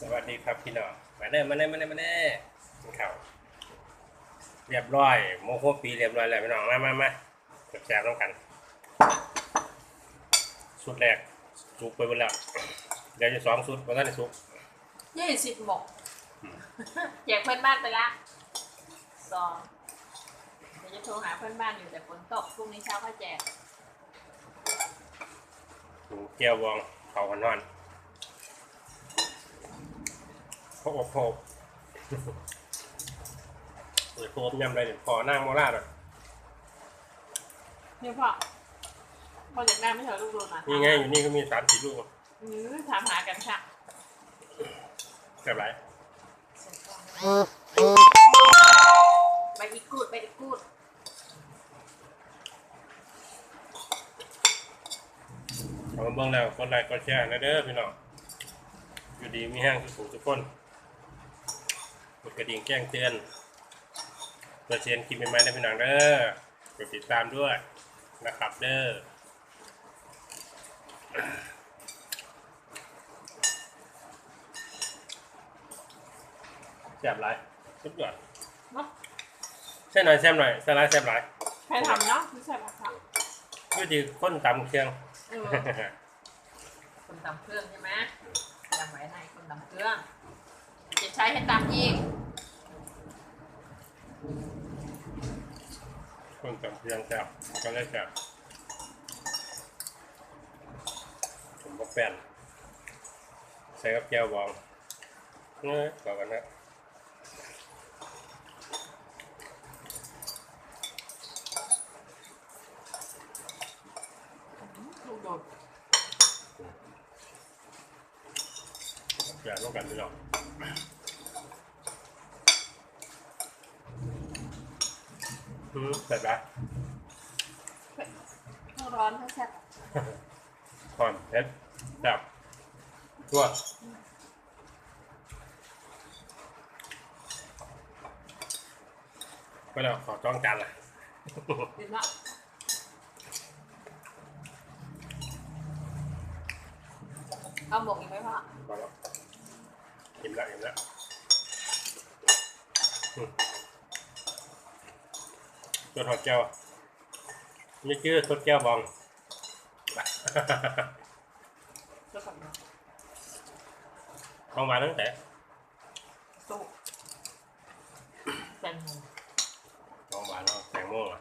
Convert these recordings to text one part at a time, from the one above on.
สวัสดีครับพี่น้อง มาเด้อมาเด้อมาเด้อมาเด้อกินข้าวเรียบร้อยโมโหปีเรียบร้อยแล้วพี่น้อง มามามาแซ่บๆต้องกัน สุดแรกสุกไปหมดแล้วเดี๋ยวจะสองสุดเพราะท่านได้สุกยี่สิบหมกแจกเพื่อนบ้านไปละสองเดี๋ยวจะโทรหาเพื่อนบ้านอยู่แต่ฝนตกพรุ่งนี้เช้าก็แจกเกี๊ยววองเขาหันนอน โคบโคบเปิดโคบยำอะไรเนี่ยพอหน้าโมราดอะนี่พ่อพ่ออยากได้ไม่เถอะลูกดูหน่อยนี่ไงอยู่นี่ก็มีสามสี่ลูกอือถามหากันค่ะแซ่บไรไปอีกกูดไปอีกกูดเอามาเบิ่งแล้วคนไลค์ก็แชร์นะเด้อพี่น้องอยู่ดีมีแห้งสุขทุกคนก ดกระดิ่งแจ้งเตือนเปิดเชียนคลิปใหม่ๆนะพี่น้องเด้อกดติดตามด้วยนะครับเด้อแซ่บไรสุดยอดเนาะแซ่บหน่อยแซ่บหน่อยแซ่บไรแซ่บไรใครทำเนาะไม่ใช่ปะคะก็ดีคนตำเครื่องเออคนตำเครื่องใช่ไหมจำไว้ในคนตำเครื่อง จะใช้ให้ตำอีก คนตำเครื่องแซ่บก็เลยแซ่บผมก็แป้นใส่กับแก้วบองเนื้อต่อกันนะลูกโดดแซ่บร่วมกันพี่น้อ งอืมใส่ปะร้อนถ้าแซ่บก่อนเผ็ดแซ่บทั่วก็แล้วขอจ้องจานละเห็นปะเอาหมกอีกไหมพ่อพอแล้วอิ่มแล้วอิ่มแล้ว อืมตัวทอดแก้วนี่คือทอดแก้วบองจะสั่งมาของหวานตั้งแต่ สู้แตงโม ของหวานเอาแตงโมอะ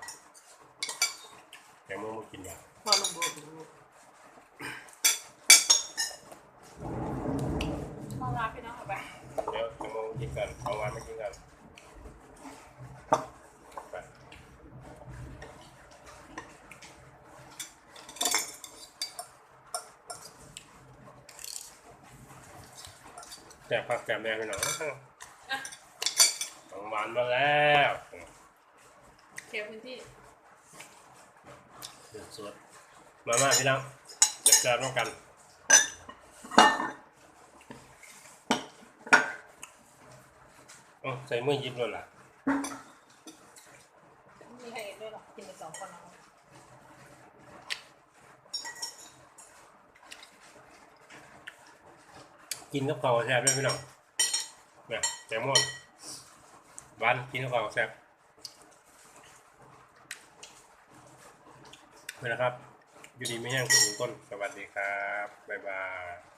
แตงโมมากินอย่าง พ่อลงโดดดูพ่อลาพี่น้องเอาไป เดี๋ยวแตงโมกินกันของหวานไม่กินกันไป แซ่บผักแซ่บแดงไปหน่อยของหวานมาแล้วเคลียร์พื้นที่สุดสดมามาพี่น้องจัดจานร่วมกันโอ้ใส่มือหยิบเลยล่ะ ไม่มีใครเห็นด้วยหรอกกินไปสองคนเอา กินกับข้าแซ่บด้วยพี่น้องเนี่ยแตงโมหวานกินกับข้าแซ่บไปนะครับ อยู่ดีไม่แห้งสุขทุกคนสวัสดีครับ บ๊ายบาย